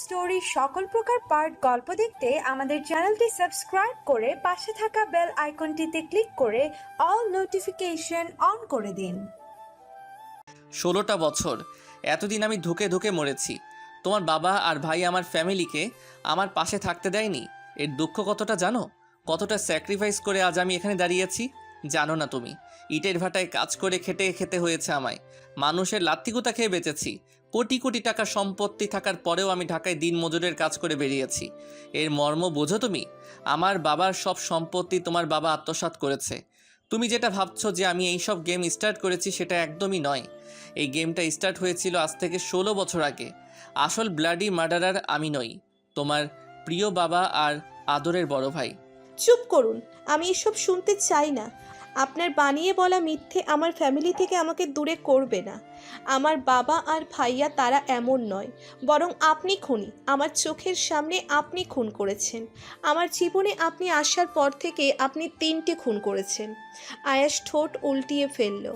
Story সকল প্রকার part গল্প দেখতে আমাদের চ্যানেলটি সাবস্ক্রাইব করে পাশে থাকা বেল আইকনটিতে ক্লিক করে অল নোটিফিকেশন অন করে দিন। ষোলোটা বছর, এতদিন আমি ধুকে ধুকে মরেছি। তোমার বাবা আর ভাই আমার ফ্যামিলিকে আমার পাশে থাকতে দেয়নি? এর দুঃখ কতটা জানো? কতটা স্যাক্রিফাইস করে আজ আমি এখানে দাঁড়িয়েছি জানো না তুমি। ইটের ভাটায় কাজ করে খেটে খেতে হয়েছে আমায়। মানুষের লাত্তিগুতা খেয়ে বেঁচেছি। কোটি কোটি টাকা সম্পত্তি থাকার পরেও আমি ঢাকায় দিন মজুরের কাজ করে বেরিয়েছি। এর মর্ম বোঝো তুমি? আমার বাবার সব সম্পত্তি তোমার বাবা আত্মসাৎ করেছে। তুমি যেটা ভাবছ যে আমি এই সব গেম স্টার্ট করেছি সেটা একদমই নয়। এই গেমটা স্টার্ট হয়েছিল আজ থেকে ষোলো বছর আগে। আসল ব্লাডি মার্ডারার আমি নই, তোমার প্রিয় বাবা আর আদরের বড় ভাই। চুপ করুন, আমি এসব শুনতে চাই না। আপনার বানিয়ে বলা মিথ্যে আমার ফ্যামিলি থেকে আমাকে দূরে করবে না। আমার বাবা আর ভাইয়া তারা এমন নয়, বরং আপনি খুনি। আমার চোখের সামনে আপনি খুন করেছেন। আমার জীবনে আপনি আসার পর থেকে আপনি তিনটে খুন করেছেন। আয়াস ঠোঁট উল্টিয়ে ফেলল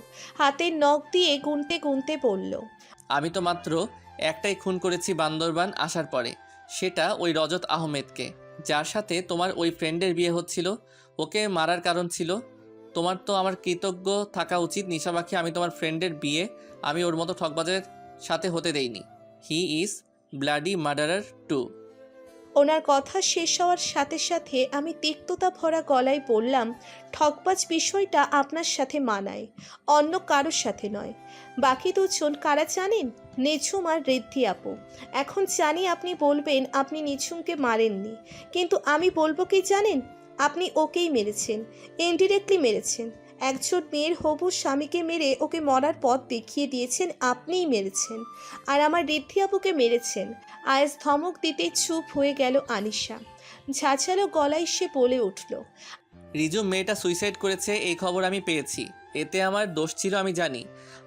হাতের নখ দিয়ে গুনতে গুনতে বলল, আমি তো মাত্র একটাই খুন করেছি বান্দরবান আসার পরে। সেটা ওই রজত আহমেদকে, যার সাথে তোমার ওই ফ্রেন্ডের বিয়ে হচ্ছিল, ওকে মারার কারণ ছিল তোমার তো আমার কৃতজ্ঞ থাকা উচিত নিশা পাখি, আমি তোমার ফ্রেন্ডের বিয়ে, আমি ওর মতো ঠকবাজের সাথে হতে দেইনি। He is bloody murderer too ওনার কথা শেষ হওয়ার সাথে সাথে আমি তিক্ততা ভরা গলায় বললাম, ঠকবাজ বিষয়টা আপনার সাথে মানায়, অন্য কারোর সাথে নয়। বাকি দুজন কারা জানেন? নিঝুম আর ঋদ্ধি আপু। এখন জানি আপনি বলবেন আপনি নিঝুমকে মারেননি। কিন্তু আমি বলব কি জানেন? আপনি ওকেই মেরেছেন ইনডিরেক্টলি মেরেছেন। একজন মেয়ের হবু স্বামীকে মেরে ওকে মরার পথ দেখিয়ে দিয়েছেন, আপনিই মেরেছেন। আর আমার ঋদ্ধি আপুকে মেরেছেন। আয়াস ধমক দিতে চুপ হয়ে গেল আনিশা। ঝাঁঝালো গলায় সে বলে উঠল, রিজু, মেয়েটা সুইসাইড করেছে, এই খবর আমি পেয়েছি। এতে আমার দোষ ছিল, আমি জানি।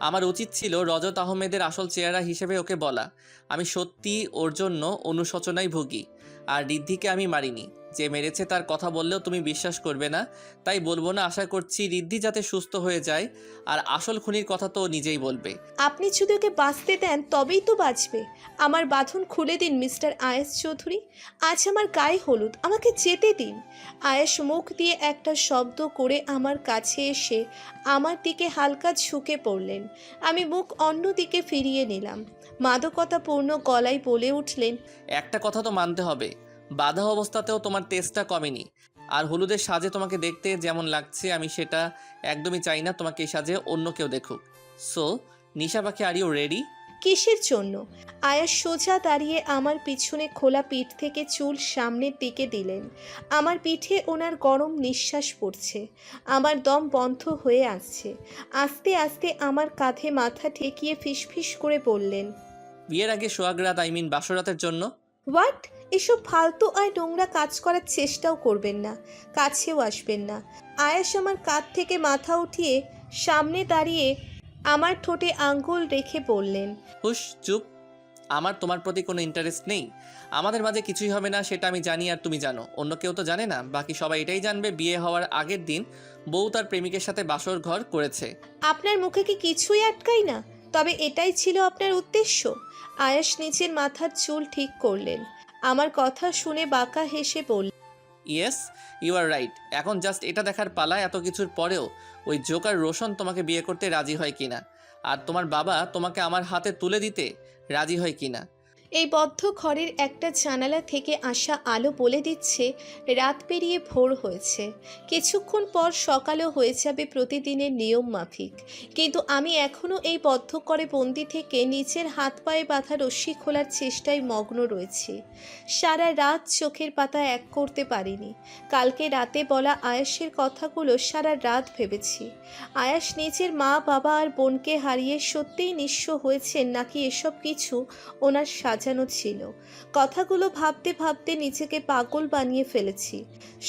আমার উচিত ছিল রজত আহমেদের আসল চেহারা হিসেবে ওকে বলা। আমি সত্যি ওর জন্য অনুশোচনায় ভুগি। আর রিদ্ধিকে আমি মারিনি। যে মেরেছে তার কথা বললেও তুমি বিশ্বাস করবে না। তাই বলব না আশা করছি রিদ্ধি যাতে সুস্থ হয়ে যায়। আর আসল খুনির কথা তো ও নিজেই বলবে। আপনি যদি ওকে বাঁচতে দেন তবেই তো বাঁচবে। আমার বাঁধন খুলে দিন মিস্টার আয়েস চৌধুরী। আজ আমার গায়ে হলুদ আমাকে যেতে দিন। আয়েস মুখ দিয়ে একটা শব্দ করে আমার কাছে এসে আমার দিকে হালকা ঝুঁকে পড়লেন। আমি মুখ অন্য দিকে ফিরিয়ে নিলাম। মাদকতাপূর্ণ গলায় বলে উঠলেন একটা কথা তো মানতে হবে। বাধা অবস্থাতেও তোমার তেজটা কমেনি। আর হলুদের সাজে তোমাকে দেখতে যেমন লাগছে আমি সেটা একদমই চাই না তোমাকে এই সাজে অন্য কেউ দেখুক। সো নিশা পাখি আর ইউ রেডি কিসের জন্য? আয়া সোজা দাঁড়িয়ে আমার পিছনে খোলা পিঠ থেকে চুল সামনের দিকে দিলেন। আমার পিঠে ওনার গরম নিঃশ্বাস পড়ছে। আমার দম বন্ধ হয়ে আসছে। আস্তে আস্তে আমার কাঁধে মাথা ঠেকিয়ে ফিসফিস করে বললেন বিয়ের আগে সোহাগরাত আই মিন বাসরাতের জন্য? হোয়াট এসব ফালতু আর নোংরা কাজ করার চেষ্টাও করবেন না কাছেও আসবেন না। আয়াস আমার কাঁধ থেকে মাথা উঠিয়ে সামনে দাঁড়িয়ে আমার ঠোঁটে আঙ্গুল রেখে বললেন হুশ চুপ। আমার তোমার প্রতি কোনো ইন্টারেস্ট নেই। আমাদের মাঝে কিছুই হবে না সেটা আমি জানি আর তুমি জানো। অন্য কেউ তো জানে না। বাকি সবাই এটাই জানবে বিয়ে হওয়ার আগের দিন বউ তার প্রেমিকের সাথে বাসর ঘর করেছে। আপনার মুখে কি কিছুই আটকাই না? তবে এটাই ছিল আপনার উদ্দেশ্য। আয়াস নিচের মাথার চুল ঠিক করলেন। আমার কথা শুনে বাঁকা হেসে বলল ইয়েস ইউ আর রাইট এখন জাস্ট এটা দেখার পালা এত কিছুর পরেও ওই জোকার রোশন তোমাকে বিয়ে করতে রাজি হয় কিনা? আর তোমার বাবা তোমাকে আমার হাতে তুলে দিতে রাজি হয় কিনা? এই বদ্ধ ঘরের একটা জানালা থেকে আসা আলো বলে দিচ্ছে, রাত পেরিয়ে ভোর হয়েছে। কিছুক্ষণ পর সকালও হয়ে যাবে প্রতিদিনের নিয়ম মাফিক। কিন্তু আমি এখনও এই বদ্ধ করে বন্দি থেকে নিচের হাত পায়ে বাঁধা রশ্মি খোলার চেষ্টায় মগ্ন রয়েছি। সারা রাত চোখের পাতা এক করতে পারিনি। কালকে রাতে বলা আয়াসের কথাগুলো সারা রাত ভেবেছি। আয়াস নিজের মা, বাবা আর বোনকে হারিয়ে সত্যিই নিঃস্ব হয়েছেন নাকি এসব কিছু ওনার সাজানো ছিল। কথাগুলো ভাবতে ভাবতে নিজেকে পাগল বানিয়ে ফেলেছি।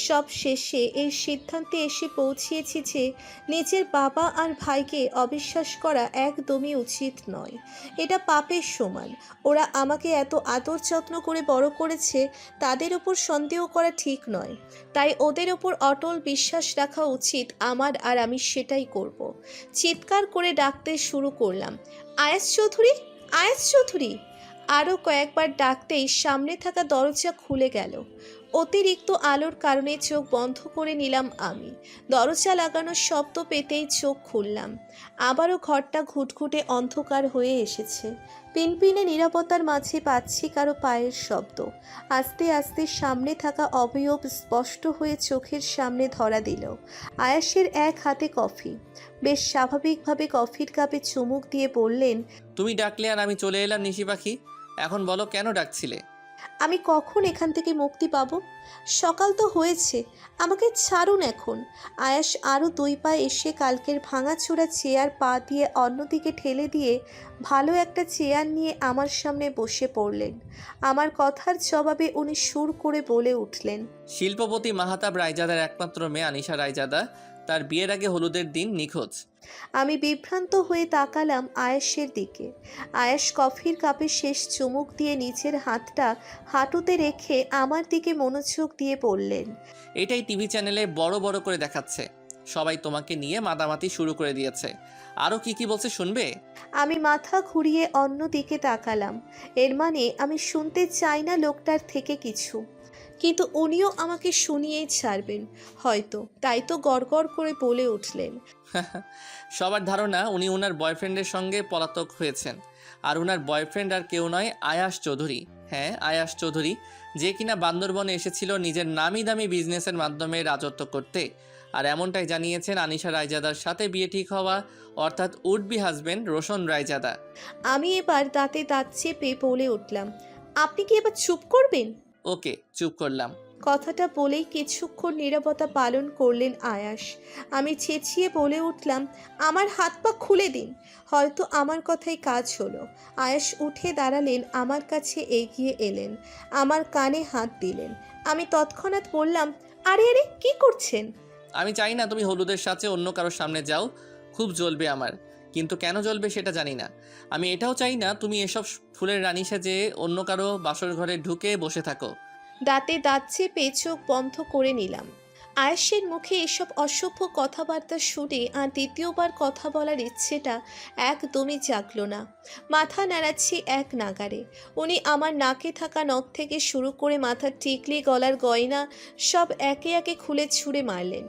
সব শেষে এই সিদ্ধান্তে এসে পৌঁছিয়েছি যে নিজের বাবা আর ভাইকে অবিশ্বাস করা একদমই উচিত নয়। এটা পাপের সমান। ওরা আমাকে এত আদর যত্ন করে বড় করেছে, তাদের ওপর সন্দেহ করা ঠিক নয়। তাই ওদের ওপর অটল বিশ্বাস রাখা উচিত আমার আর আমি সেটাই করব। চিৎকার করে ডাকতে শুরু করলাম, আয়াস চৌধুরী? আয়াস চৌধুরী? আরও কয়েকবার ডাকতেই সামনে থাকা দরজা খুলে গেল। অতিরিক্ত আলোর কারণে চোখ বন্ধ করে নিলাম আমি। দরজা লাগানোর শব্দ পেতেই চোখ খুললাম। আবারও ঘরটা ঘুটঘুটে অন্ধকার হয়ে এসেছে। পিনপিনে নিরাপত্তার মাঝে পাচ্ছি কারও পায়ের শব্দ। আস্তে আস্তে সামনে থাকা অবয়ব স্পষ্ট হয়ে চোখের সামনে ধরা দিল। আয়াসের এক হাতে কফি। বেশ স্বাভাবিকভাবে কফির কাপে চুমুক দিয়ে বললেন, তুমি ডাকলে আর আমি চলে এলাম নিশি পাখি। এখন বলো কেন ডাকছিলে? আমি কখন এখান থেকে মুক্তি পাব? সকাল তো হয়েছে আমাকে ছাড়ুন এখন। আয়াস আরও দুই পা এসে কালকের ভাঙাচোরা চেয়ার পা দিয়ে অন্যদিকে ঠেলে দিয়ে ভালো একটা চেয়ার নিয়ে আমার সামনে বসে পড়লেন। আমার কথার জবাবে উনি সুর করে বলে উঠলেন শিল্পপতি মাহাতাব রায়জাদার একমাত্র মেয়ে আনিশা রায়জাদা তার বিয়ের আগে হলুদের দিন নিখোঁজ। আমি বিভ্রান্ত হয়ে তাকালাম আয়েশের দিকে। আয়েশ কফির কাপে শেষ চুমুক দিয়ে নিচের হাতটা হাঁটুতে রেখে আমার দিকে মনোযোগ দিয়ে বললেন এটাই টিভি চ্যানেলে বড় বড় করে দেখাচ্ছে। সবাই তোমাকে নিয়ে মাতামাতি শুরু করে দিয়েছে। আরও কি কি বলছে শুনবে? আমি মাথা ঘুরিয়ে অন্য দিকে তাকালাম। এর মানে আমি শুনতে চাই না লোকটার থেকে কিছু। কিন্তু উনিও আমাকে শুনিয়েই ছাড়বেন। হয়তো তাই তো গড়গড় করে বলে উঠলেন। সবার ধারণা উনি ওনার বয়ফ্রেন্ডের সঙ্গে পলাতক হয়েছেন। আর ওনার বয়ফ্রেন্ড আর কেউ নয় আয়াস চৌধুরী। হ্যাঁ আয়াস চৌধুরী। যে কিনা বান্দরবনে এসেছিল নিজের নামি দামি বিজনেসের মাধ্যমে রাজত্ব করতে। আর এমনটাই জানিয়েছেন আনিশা রায়জাদার সাথে বিয়ে ঠিক হওয়া অর্থাৎ would be husband Roshan Raizada. আমি এবার দাঁতে দাঁত চেপে বলে উঠলাম আপনি কি এবার চুপ করবেন? ওকে চুপ করলাম। কথাটা বলেই কিছুক্ষণ নিরাপত্তা পালন করলেন আয়াস। আমি চেঁচিয়ে বলে উঠলাম আমার হাত পা খুলে দিন। হয়তো আমার কথাই কাজ হলো। আয়াস উঠে দাঁড়ালেন আমার কাছে এগিয়ে এলেন। আমার কানে হাত দিলেন। আমি তৎক্ষণাৎ বললাম আরে আরে কি করছেন? আমি চাই না তুমি হলুদের সাথে অন্য কারোর সামনে যাও। খুব জ্বলবে আমার। কিন্তু কেন জ্বলবে সেটা জানি না। আমি এটাও চাই না তুমি এসব ফুলের রানী সেজে অন্য কারও বাসর ঘরে ঢুকে বসে থাকো। দাঁতে দাঁত চেপে চোখ বন্ধ করে নিলাম। আয়েশের মুখে এসব অসভ্য কথাবার্তা শুনে আর দ্বিতীয়বার কথা বলার ইচ্ছেটা একদমই জাগলো না। মাথা নাড়াচ্ছি এক নাগারে। উনি আমার নাকে থাকা নখ থেকে শুরু করে মাথার টিকলি, গলার গয়না সব একে একে খুলে ছুঁড়ে মারলেন।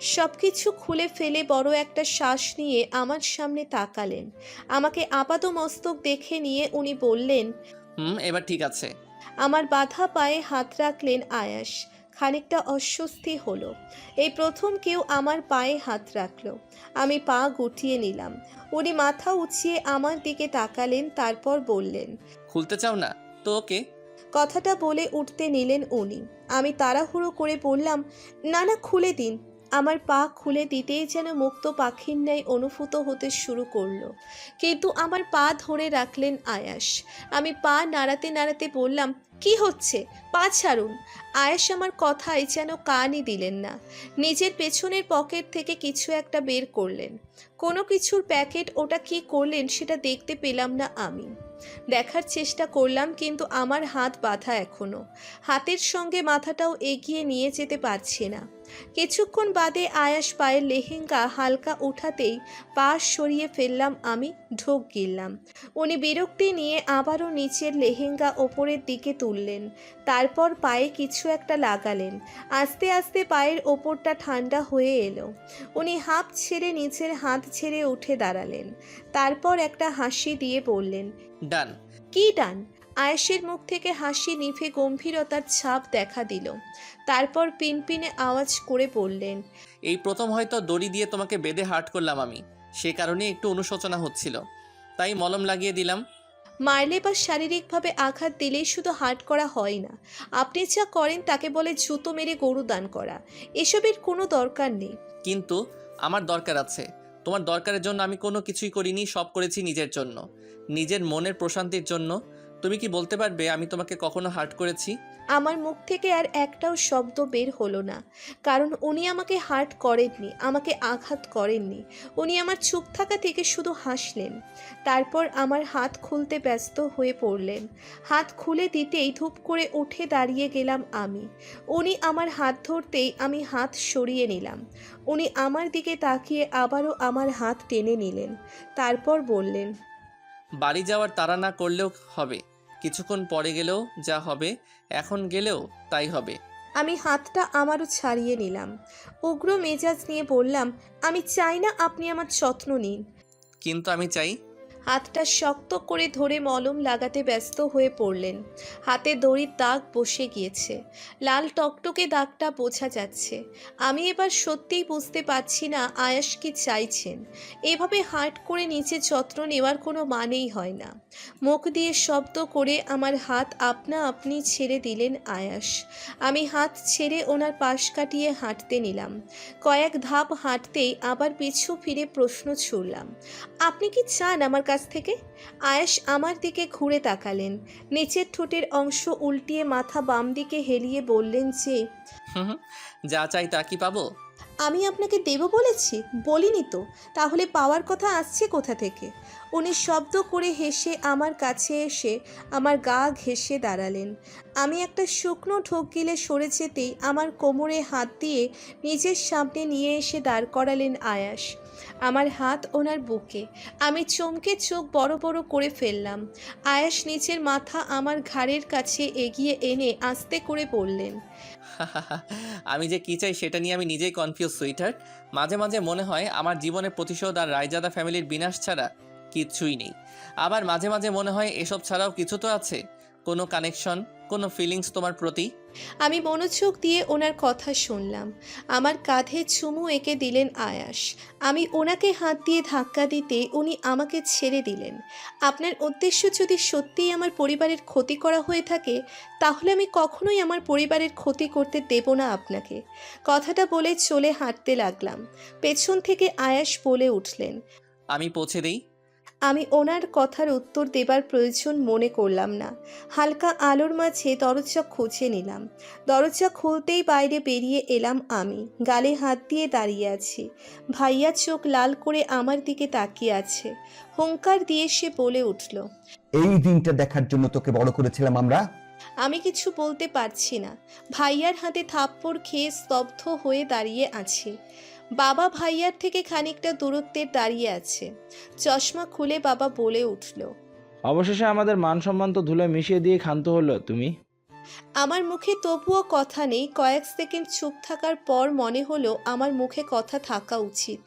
সব কিছু খুলে ফেলে বড় একটা শ্বাস নিয়ে আমার সামনে তাকালেন। আমাকে আপাত মস্তক দেখে নিয়ে উনি বললেন হুম এবার ঠিক আছে। আমার বাধা পায়ে হাত রাখলেন আয়াস। খানিকটা অস্বস্তি হলো। এই প্রথম কেউ আমার পায়ে হাত রাখল। আমি পা গুটিয়ে নিলাম। উনি মাথা উঁচিয়ে আমার দিকে তাকালেন তারপর বললেন খুলতে চাও না? তো ওকে। কথাটা বলে উঠতে নিলেন উনি। আমি তাড়াহুড়ো করে বললাম না না খুলে দিন। আমার পা খুলে দিতেই যেন মুক্ত পাখির ন্যায় অনুভূত হতে শুরু করল। কিন্তু আমার পা ধরে রাখলেন আয়াস। আমি পা নাড়াতে নাড়াতে বললাম কি হচ্ছে? পা ছাড়ুন। আয়াস আমার কথায় যেন কানই দিলেন না। নিজের পেছনের পকেট থেকে কিছু একটা বের করলেন। কোনো কিছুর প্যাকেট ওটা কি করলেন সেটা দেখতে পেলাম না আমি। দেখার চেষ্টা করলাম কিন্তু আমার হাত বাঁধা এখনও। হাতের সঙ্গে মাথাটাও এগিয়ে নিয়ে যেতে পারছি না। কিছুক্ষণ বাদে আয়াস পায়ের লেহেঙ্গা হালকা উঠাতেই পা সরিয়ে ফেললাম আমি, ঢোক গিললাম। উনি বিরক্তি নিয়ে আবারও নিচের লেহেঙ্গা ওপরের দিকে তুললেন। তারপর পায়ে কিছু একটা লাগালেন। আস্তে আস্তে পায়ের ওপরটা ঠান্ডা হয়ে এলো। উনি হাঁপ ছেড়ে নিচের হাত ছেড়ে উঠে দাঁড়ালেন। তারপর একটা হাসি দিয়ে বললেন ডান। কি ডান? আয়েশের মুখ থেকে হাসি নিভে গম্ভীরতার ছাপ দেখা দিল। তারপর পিনপিনে আওয়াজ করে বললেন এই প্রথম হয়তো দড়ি দিয়ে তোমাকে বেঁধে হার্ট করলাম আমি। সে কারণে একটু অনুশোচনা হচ্ছিল। তাই মলম লাগিয়ে দিলাম। মারলে বা শারীরিকভাবে আঘাত দিলেই শুধু হাট করা হয় না। আপনি যা করেন তাকে বলে জুতো মেরে গরু দান করা। এসবের কোনো দরকার নেই। কিন্তু আমার দরকার আছে। তোমার দরকারের জন্য আমি কোনো কিছুই করিনি, সব করেছি নিজের জন্য। নিজের মনের প্রশান্তির জন্য। তুমি কি বলতে পারবে আমি তোমাকে কখনো হার্ট করেছি? আমার মুখ থেকে আর একটাও শব্দ বের হলো না। কারণ উনি আমাকে হার্ট করেননি, আমাকে আঘাত করেননি। উনি আমার চুপ থাকা থেকে শুধু হাসলেন। তারপর আমার হাত খুলতে ব্যস্ত হয়ে পড়লেন। হাত খুলে দিতেই ধূপ করে উঠে দাঁড়িয়ে গেলাম আমি। উনি আমার হাত ধরতেই আমি হাত সরিয়ে নিলাম। উনি আমার দিকে তাকিয়ে আবারও আমার হাত টেনে নিলেন। তারপর বললেন, বাড়ি যাওয়ার তাড়া না করলেও হবে। কিছুক্ষণ পরে গেলেও যা হবে এখন গেলেও তাই হবে। আমি হাতটা আমারও ছাড়িয়ে নিলাম। উগ্র মেজাজ নিয়ে বললাম আমি চাই না আপনি আমার যত্ন নিন। কিন্তু আমি চাই হাতটা শক্ত করে ধরে মলম লাগাতে ব্যস্ত হয়ে পড়লেন। হাতে দড়ির দাগ বসে গিয়েছে। লাল টকটকে দাগটা বোঝা যাচ্ছে। আমি এবার সত্যিই বুঝতে পারছি না আয়াস কি চাইছেন। এভাবে হাট করে নিচে যত্ন নেওয়ার কোনো মানেই হয় না। মুখ দিয়ে শব্দ করে আমার হাত আপনা আপনি ছেড়ে দিলেন আয়াস। আমি হাত ছেড়ে ওনার পাশ কাটিয়ে হাঁটতে নিলাম। কয়েক ধাপ হাঁটতেই আবার পিছু ফিরে প্রশ্ন ছুড়লাম, আপনি কি চান আমার কাছ থেকে আয়েশ আমার দিকে ঘুরে তাকালেন। নিচের ঠোঁটের অংশ উল্টিয়ে মাথা বাম দিকে হেলিয়ে বললেন যে হুম হুম, যা চাই তা কি পাবো? আমি আপনাকে দেব বলেছি বলিনি তো। তাহলে পাওয়ার কথা আসছে কোথা থেকে? উনি শব্দ করে হেসে আমার কাছে এসে আমার গা ঘেঁষে দাঁড়ালেন। আমি একটা শুকনো ঢোক গিলে সরে যেতেই আমার কোমরে হাত দিয়ে নিজের সামনে নিয়ে এসে দাঁড় করালেন আয়াস। আমার হাত ওনার বুকে। আমি চমকে চোখ বড় বড় করে ফেললাম। আয়াস নিচের মাথা আমার ঘাড়ের কাছে এগিয়ে এনে আস্তে করে বললেন, আমি যে কী চাই সেটা নিয়ে আমি নিজেই কনফিউজ সুইটার মাঝে মাঝে মনে হয় আমার জীবনে প্রতিশোধ আর রায়জাদা ফ্যামিলির বিনাশ ছাড়া কিচ্ছুই নেই। আবার মাঝে মাঝে মনে হয় এসব ছাড়াও কিছু তো আছে। কোনো কানেকশন কোনো ফিলিংস তোমার প্রতি? আমি মনোযোগ দিয়ে ওনার কথা শুনলাম। আমার কাঁধে চুমু এঁকে দিলেন আয়াস। আমি ওনাকে হাত দিয়ে ধাক্কা দিতে উনি আমাকে ছেড়ে দিলেন। আপনার উদ্দেশ্য যদি সত্যিই আমার পরিবারের ক্ষতি করা হয়ে থাকে, তাহলে আমি কখনোই আমার পরিবারের ক্ষতি করতে দেব না আপনাকে। কথাটা বলে চলে হাঁটতে লাগলাম। পেছন থেকে আয়াস বলে উঠলেন, আমি পৌঁছে দিই? আমি ওনার কথার উত্তর দেবার প্রয়োজন মনে করলাম না। হালকা আলোর মাঝে দরজা খুঁজে নিলাম। দরজা খুলতেই বাইরে বেরিয়ে এলাম আমি। গালে হাত দিয়ে দাঁড়িয়ে আছি। ভাইয়া চোখ লাল করে আমার দিকে তাকিয়ে আছে। হুঙ্কার দিয়ে সে বলে উঠল এই দিনটা দেখার জন্য তোকে বড় করেছিলাম আমরা? আমি কিছু বলতে পারছি না। ভাইয়ার হাতে থাপ্পড় খেয়ে স্তব্ধ হয়ে দাঁড়িয়ে আছে। বাবা ভাইয়ার থেকে খানিকটা দূরত্বে দাঁড়িয়ে আছে। চশমা খুলে বাবা বলে উঠল, অবশেষে আমাদের মান সম্মান তো ধুলে মিশিয়ে দিয়ে ক্ষান্ত হলো, তুমি? আমার মুখে তবুও কথা নেই, কয়েক সেকেন্ড চুপ থাকার পর মনে হলো আমার মুখে কথা থাকা উচিত।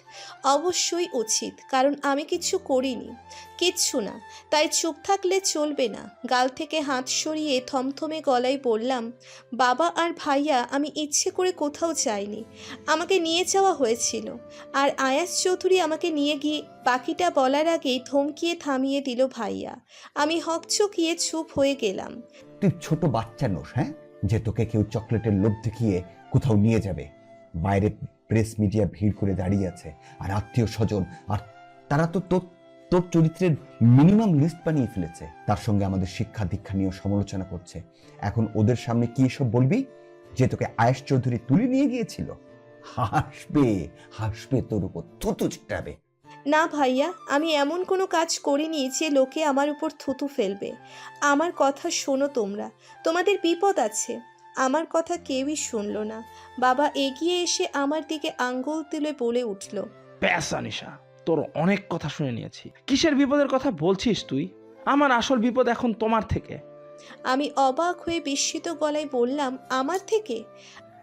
অবশ্যই উচিত, কারণ আমি কিছু করিনি। কিচ্ছু না, তাই চুপ থাকলে চলবে না। গাল থেকে হাত সরিয়ে থমথমে গলায় বললাম, বাবা আর ভাইয়া, আমি ইচ্ছে করে কোথাও যাইনি। আমাকে নিয়ে যাওয়া হয়েছিল। আর আয়াস চৌধুরী আমাকে নিয়ে গিয়ে বাকিটা বলার আগেই ধমকিয়ে থামিয়ে দিল ভাইয়া। আমি হকচকিয়ে চুপ হয়ে গেলাম। তুই ছোট বাচ্চা নোস হ্যাঁ? যে তোকে কেউ চকলেটের লোভ দেখিয়ে কোথাও নিয়ে যাবে। বাইরে প্রেস মিডিয়া ভিড় করে দাঁড়িয়ে আছে, আর আত্মীয় স্বজন, আর তারা তো তোর তোর চরিত্রের মিনিমাম লিস্ট বানিয়ে ফেলেছে। তার সঙ্গে আমাদের শিক্ষা দীক্ষা নিয়েও সমালোচনা করছে। এখন ওদের সামনে কি এসব বলবি? যে তোকে আয়েশ চৌধুরী তুলে নিয়ে গিয়েছিল? হাসবে হাসবে তোর উপর, থুতু ছিটাবে না ভাইয়া আমি এমন কোনো কাজ করিনি যে লোকে আমার উপর থুতু ফেলবে। আমার কথা শোনো তোমরা। তোমাদের বিপদ আছে। আমার কথা কেউই শুনলো না। বাবা এগিয়ে এসে আমার দিকে আঙ্গুল তুলে বলে উঠল ব্যাস আনিশা তোর অনেক কথা শুনে নিয়েছি। কিসের বিপদের কথা বলছিস তুই? আমার আসল বিপদ এখন তোমার থেকে। আমি অবাক হয়ে বিস্মিত গলায় বললাম আমার থেকে?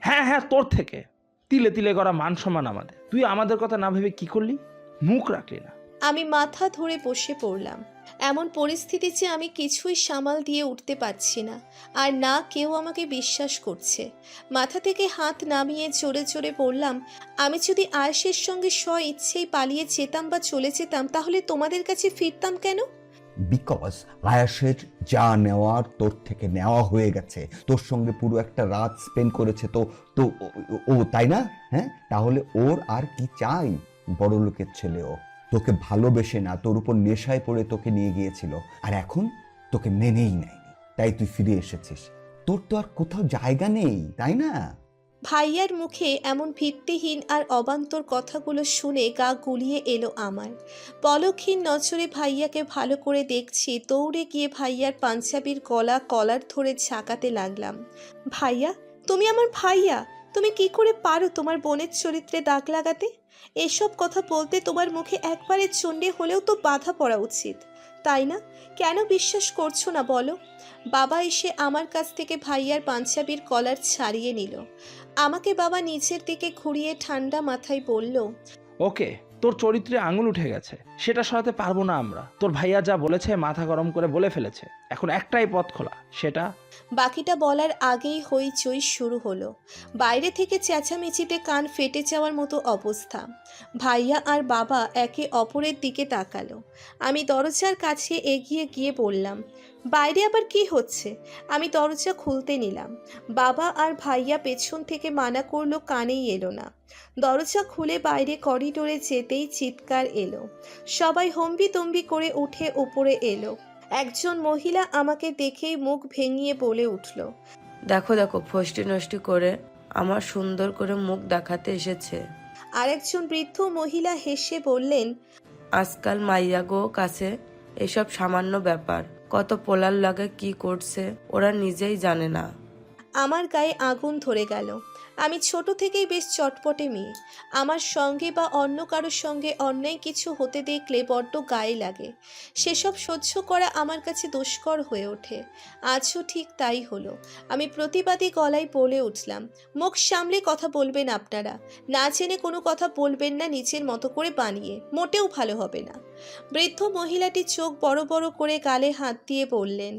হ্যাঁ হ্যাঁ তোর থেকে। তিলে তিলে করা মান সম্মান আমাদের। তুই আমাদের কথা না ভেবে কি করলি? মুখ রাখলি না। আমি মাথা ধরে বসে পড়লাম। এমন পরিস্থিতি যে আমি কিছুই সামাল দিয়ে উঠতে পারছি না। আর না কেউ আমাকে বিশ্বাস করছে। মাথা থেকে হাত নামিয়ে চড়ে চড়ে পড়লাম আমি যদি আয়েশের সঙ্গে স্ব ইচ্ছেই পালিয়ে যেতাম বা চলে যেতাম তাহলে তোমাদের কাছে ফিরতাম কেন? বিকজ আয়াসের যা নেওয়ার তোর থেকে নেওয়া হয়ে গেছে। তোর সঙ্গে পুরো একটা রাত স্পেন্ড করেছে তো তো ও- তাই না? হ্যাঁ? তাহলে ওর আর কি চাই? বড় লোকের ছেলে ও তোকে ভালোবেসে না, তোর উপর নেশায় পড়ে তোকে নিয়ে গিয়েছিল। আর এখন তোকে মেনেই নেয়নি। তাই তুই ফিরে এসেছিস। তোর তো আর কোথাও জায়গা নেই, তাই না? ভাইয়ার মুখে এমন ভিত্তিহীন আর অবান্তর কথাগুলো শুনে গা গুলিয়ে এলো আমার। পলকহীন নজরে ভাইয়াকে ভালো করে দেখছি, দৌড়ে গিয়ে ভাইয়ার পাঞ্জাবির গলা কলার ধরে ঝাঁকাতে লাগলাম। ভাইয়া, তুমি আমার ভাইয়া! তুমি কি করে পারো তোমার বোনের চরিত্রে দাগ লাগাতে? এসব কথা বলতে তোমার মুখে একবারের চণ্ডে হলেও তো বাধা পড়া উচিত। তাই না? কেন বিশ্বাস করছ না বলো? বাবা এসে আমার কাছ থেকে ভাইয়ার পাঞ্জাবির কলার ছাড়িয়ে নিল। আমাকে বাবা নিচের দিকে ঘুরিয়ে ঠান্ডা মাথায় বলল, ওকে, তোর চরিত্রে আঙুল উঠে গেছে। সেটা সরাতে পারব না আমরা। তোর ভাইয়া যা বলেছে মাথা গরম করে বলে ফেলেছে। এখন একটাই পথ খোলা, সেটা বাকিটা বলার আগেই হইচই শুরু হলো। বাইরে থেকে চেঁচামেচিতে কান ফেটে যাওয়ার মতো অবস্থা। ভাইয়া আর বাবা একে অপরের দিকে তাকালো। আমি দরজার কাছে এগিয়ে গিয়ে বললাম, বাইরে আবার কি হচ্ছে? আমি দরজা খুলতে নিলাম। বাবা আর ভাইয়া পেছন থেকে মানা করল, কানেই এলো না। দরজা খুলে বাইরে করিডোরে যেতেই চিৎকার এলো। সবাই হম্বি তম্বি করে উঠে উপরে এলো। একজন মহিলা আমাকে দেখেই মুখ ভেঙিয়ে বলে উঠল দেখো দেখো ফষ্টি নষ্টি করে আমার সুন্দর করে মুখ দেখাতে এসেছে। আরেকজন বৃদ্ধ মহিলা হেসে বললেন আজকাল মাইয়া গো কাছে এসব সামান্য ব্যাপার কত পোলার লাগে কি করছে ওরা নিজেই জানে না। আমার গায়ে আগুন ধরে গেল। আমি ছোট থেকেই বেশ চটপটে মেয়ে। আমার সঙ্গে বা অন্য কারোর সঙ্গে অন্যায় কিছু হতে দেখলে বড্ড গায়ে লাগে। সেসব সহ্য করা আমার কাছে দুষ্কর হয়ে ওঠে। আজও ঠিক তাই হলো। আমি প্রতিবাদী গলায় বলে উঠলাম, মুখ সামলে কথা বলবেন আপনারা। না জেনে কোনো কথা বলবেন না নিজের মতো করে বানিয়ে। মোটেও ভালো হবে না। বৃদ্ধ মহিলাটি চোখ বড় বড় করে গালে হাত দিয়ে বললেন,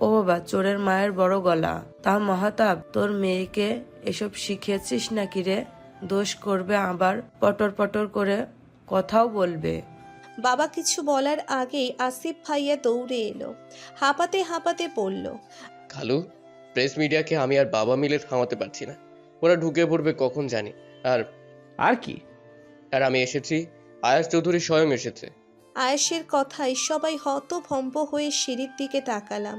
ও বাবা চোরের মায়ের বড় গলা। তা মহাতাব তোর মেয়েকে এসব শিখিয়েছিস নাকি রে? দোষ করবে আবার পটর পটর করে কথাও বলবে। বাবা কিছু বলার আগেই আসিফ ভাইয়া দৌড়ে এলো। হাঁপাতে হাঁপাতে বলল খালু প্রেস মিডিয়াকে আমি আর বাবা মিলে থামাতে পারছি না। ওরা ঢুকে পড়বে কখন জানি। আর আর কি? আর আমি এসেছি আয়াস চৌধুরী স্বয়ং এসেছে। আয়াসের কথায় সবাই হতভম্ব হয়ে সিঁড়ির দিকে তাকালাম।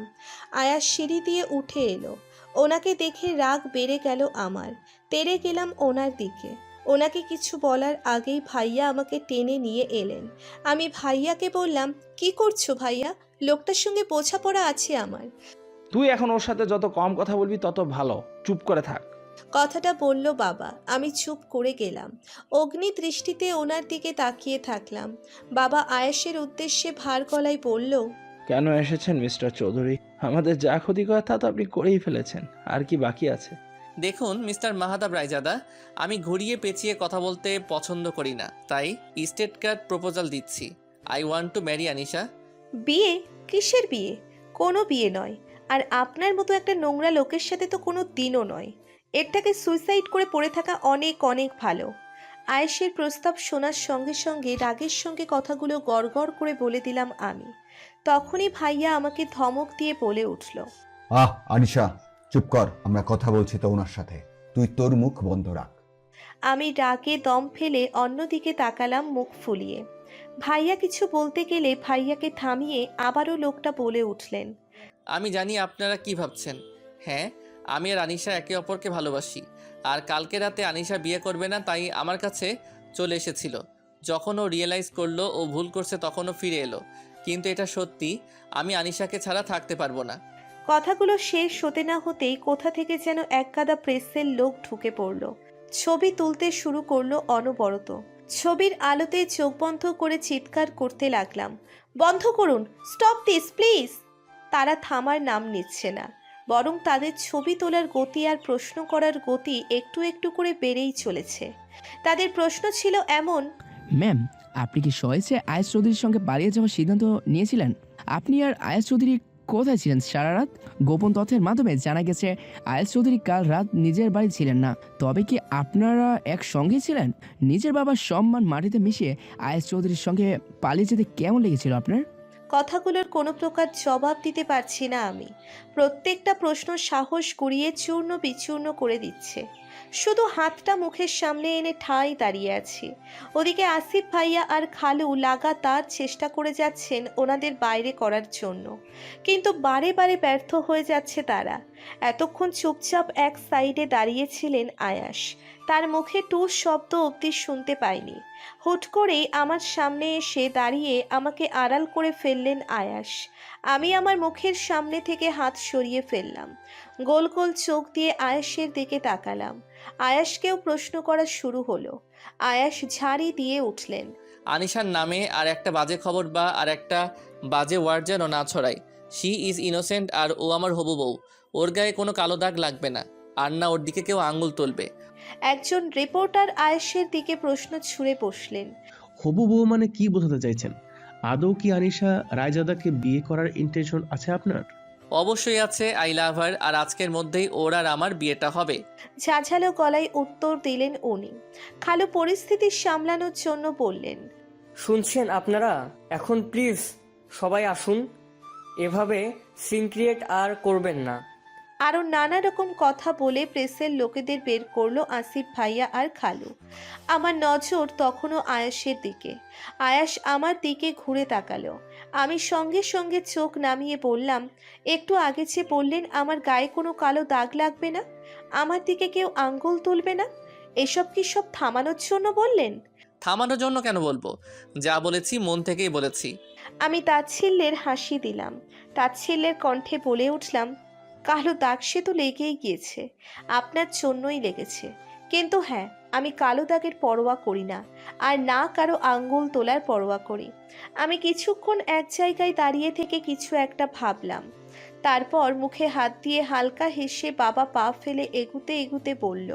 আয়াস সিঁড়ি দিয়ে উঠে এলো। ওনাকে দেখে রাগ বেড়ে গেল আমার। তেড়ে গেলাম ওনার দিকে। ওনাকে কিছু বলার আগেই ভাইয়া আমাকে টেনে নিয়ে এলেন। আমি ভাইয়াকে বললাম কি করছ ভাইয়া? লোকটার সঙ্গে বোঝাপড়া আছে আমার। তুই এখন ওর সাথে যত কম কথা বলবি তত ভালো। চুপ করে থাক। কথাটা বলল বাবা। আমি চুপ করে গেলাম। অগ্নি দৃষ্টিতে ওনার দিকে তাকিয়ে থাকলাম। বাবা আয়েশের উদ্দেশ্যে ভার গলায় বলল কেন এসেছেন মিস্টার চৌধুরী? আমাদের যা ক্ষতি করার তা তো আপনি করেই ফেলেছেন। আর কি বাকি আছে? দেখুন মিস্টার মাহাতাব রায়জাদা আমি ঘুরিয়ে পেঁচিয়ে কথা বলতে পছন্দ করি না। তাই স্টেট কার্ড প্রপোজাল দিচ্ছি। I want to marry Anisha. বিয়ে? কিসের বিয়ে? কোনো বিয়ে নয়। আর আপনার মতো একটা নোংরা লোকের সাথে তো কোনো দিনও নয়। এরটাকে সুইসাইড করে পড়ে থাকা অনেক অনেক ভালো। আয়েশের প্রস্তাব শোনার সঙ্গে সঙ্গে রাগের সঙ্গে কথাগুলো গড়গড় করে বলে দিলাম আমি। তখনই ভাইয়া আমাকে ধমক দিয়ে বলে উঠল আহ আনিশা চুপ কর আমরা কথা বলছি তো ওনার সাথে। তুই তোর মুখ বন্ধ রাখ। আমি ডাকে দম ফেলে অন্যদিকে তাকালাম মুখ ফুলিয়ে। ভাইয়া কিছু বলতে গেলে ভাইয়াকে থামিয়ে আবারও লোকটা বলে উঠলেন আমি জানি আপনারা কি ভাবছেন। হ্যাঁ আমি আর আনিশা একে অপরকে ভালোবাসি। আর কালকে রাতে আনিশা বিয়ে করবে না তাই আমার কাছে চলে এসেছিল। যখন ও রিয়েলাইজ করল ও ভুল করছে তখন ও ফিরে এলো। কিন্তু এটা সত্যি, আমি আনিশাকে ছাড়া থাকতে পারব না। কথাগুলো শেষ হতে না হতেই কোথা থেকে যেন এক গাদা প্রেসের লোক ঢুকে পড়ল। ছবি তুলতে শুরু করল অনবরত। ছবির আলোতে চোখ বন্ধ করে চিৎকার করতে লাগলাম। বন্ধ করুন, স্টপ দিস, প্লিজ। তারা থামার নাম নিচ্ছে না। বরং তাদের ছবি তোলার গতি আর প্রশ্ন করার গতি একটু একটু করে বেড়েই চলেছে। তাদের প্রশ্ন ছিল এমন ম্যাম, আপনি কি সহজে আয়াস চৌধুরীর সঙ্গে পালিয়ে যাওয়ার সিদ্ধান্ত নিয়েছিলেন? আপনি আর আয়াস চৌধুরী কোথায় ছিলেন সারা রাত? গোপন তথ্যের মাধ্যমে জানা গেছে, আয়াস চৌধুরী কাল রাত নিজের বাড়ি ছিলেন না। তবে কি আপনারা এক একসঙ্গে ছিলেন? নিজের বাবার সম্মান মাটিতে মিশিয়ে আয়াস চৌধুরীর সঙ্গে পালিয়ে যেতে কেমন লেগেছিল আপনার? কথাগুলোর কোনো প্রকার জবাব দিতে পারছি না আমি। প্রত্যেকটা প্রশ্ন সাহস কুড়িয়ে চূর্ণ বিচূর্ণ করে দিচ্ছে। শুধু হাতটা মুখের সামনে এনে ঠাঁই দাঁড়িয়ে আছি। ওদিকে আসিফ ভাইয়া আর খালু লাগাতার চেষ্টা করে যাচ্ছেন ওনাদের বাইরে করার জন্য। কিন্তু বারে বারে ব্যর্থ হয়ে যাচ্ছে তারা। এতক্ষণ চুপচাপ এক সাইডে দাঁড়িয়েছিলেন আয়াস। তার মুখে টু শব্দ অবধি শুনতে পাইনি। হুট করেই আমার সামনে এসে দাঁড়িয়ে আমাকে আড়াল করে ফেললেন আয়াস। আমি আমার মুখের সামনে থেকে হাত সরিয়ে ফেললাম। গোল গোল চোখ দিয়ে আয়াসের দিকে তাকালাম। আয়াসকেও প্রশ্ন করা শুরু হলো। আয়াস ঝাড়ি দিয়ে উঠলেন। আনিশার নামে আর একটা বাজে খবর বা আর একটা বাজে ওয়ার্ড যেন না ছড়ায়। শি ইজ ইনোসেন্ট আর ও আমার হবু বউ। ওর গায়ে কোনো কালো দাগ লাগবে না। আর না ওর দিকে কেউ আঙুল তুলবে। একজন রিপোর্টার আয়েশের দিকে প্রশ্ন ছুঁড়ে বসলেন। হবু বউ মানে কি বোঝাতে চাইছেন? আদৌ কি আনিশা রায়জাদাকে বিয়ে করার ইন্টেনশন আছে আপনার? অবশ্যই আছে আই লাভ হার আর আজকের মধ্যেই ওর আর আমার বিয়েটা হবে। ঝাঝালো গলায় উত্তর দিলেন উনি। খালু পরিস্থিতি সামলানোর জন্য বললেন শুনছেন আপনারা? এখন প্লিজ সবাই আসুন। এভাবে সিনক্রিয়েট আর করবেন না। আরও নানা রকম কথা বলে প্রেসের লোকেদের বের করল আসিফ ভাইয়া আর খালু। আমার নজর তখনও আয়াসের দিকে। আয়াস আমার দিকে ঘুরে তাকালো। আমি সঙ্গে সঙ্গে চোখ নামিয়ে বললাম একটু আগে যে বললেন আমার গায়ে কোনো কালো দাগ লাগবে না? আমার দিকে কেউ আঙ্গুল তুলবে না? এসব কি সব থামানোর জন্য বললেন? থামানোর জন্য কেন বলব? যা বলেছি মন থেকেই বলেছি। আমি তাচ্ছিল্যের হাসি দিলাম। তাচ্ছিল্যের কণ্ঠে বলে উঠলাম কালো দাগ সে তো লেগেই গিয়েছে। আপনার জন্যই লেগেছে। কিন্তু হ্যাঁ আমি কালো দাগের পরোয়া করি না, আর না কারও আঙ্গুল তোলার পরোয়া করি। আমি কিছুক্ষণ এক জায়গায় দাঁড়িয়ে থেকে কিছু একটা ভাবলাম। তারপর মুখে হাত দিয়ে হালকা হেসে বাবা পা ফেলে এগুতে এগুতে বলল